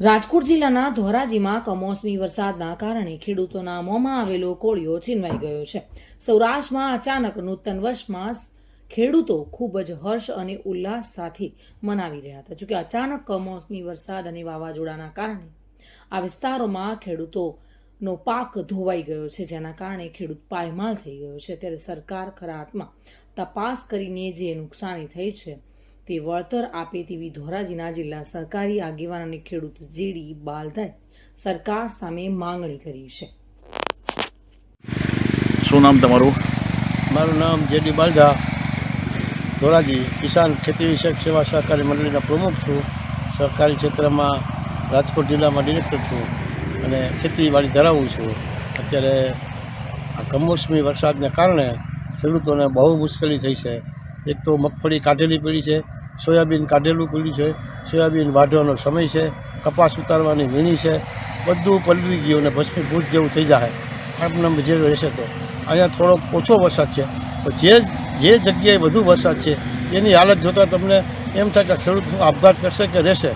રાજકોટ જિલ્લાના ધોરાજીમાં કમોસમી વરસાદના કારણે ખેડૂતોના મોંમાં આવેલો કોળિયો છીનવાઈ ગયો છે. સૌરાષ્ટ્રમાં અચાનક નૂતન વર્ષમાં ખેડૂતો ખૂબ જ હર્ષ અને ઉલ્લાસ સાથે મનાવી રહ્યા હતા. જોકે અચાનક કમોસમી વરસાદ અને વાવાઝોડાના કારણે આ વિસ્તારોમાં ખેડૂતોનો પાક ધોવાઈ ગયો છે, જેના કારણે ખેડૂત પાયમાલ થઈ ગયો છે. ત્યારે સરકાર ખરા હાથમાં તપાસ કરીને જે નુકસાની થઈ છે તે વળતર આપે તેવી ધોરાજીના જિલ્લા સરકારી આગેવાન અને ખેડૂત જીડી બાલધાએ સરકાર સામે માંગણી કરી છે. શું નામ તમારું? મારું નામ જેડી બાલધા. ધોરાજી કિસાન ખેતી વિષયક સેવા સહકારી મંડળીના પ્રમુખ છું. સહકારી ક્ષેત્રમાં રાજકોટ જિલ્લામાં ડિરેક્ટર છું અને ખેતીવાડી ધરાવું છું. અત્યારે આ કમોસમી વરસાદને કારણે ખેડૂતોને બહુ મુશ્કેલી થઈ છે. એક તો મગફળી કાઢેલી પડી છે સોયાબીન કાઢેલું પડ્યું છે. સોયાબીન વાઢવાનો સમય છે. કપાસ ઉતારવાની વીણી છે. બધું પલવી ગયું અને ભસ્મીભૂત જેવું થઈ જાય. આમ જે રહેશે તો. અહીંયા થોડોક ઓછો વરસાદ છે. તો જે જે જગ્યાએ વધુ વરસાદ છે, એની હાલત જોતાં તમને એમ થાય કે ખેડૂત આપઘાત કરશે કે રહેશે.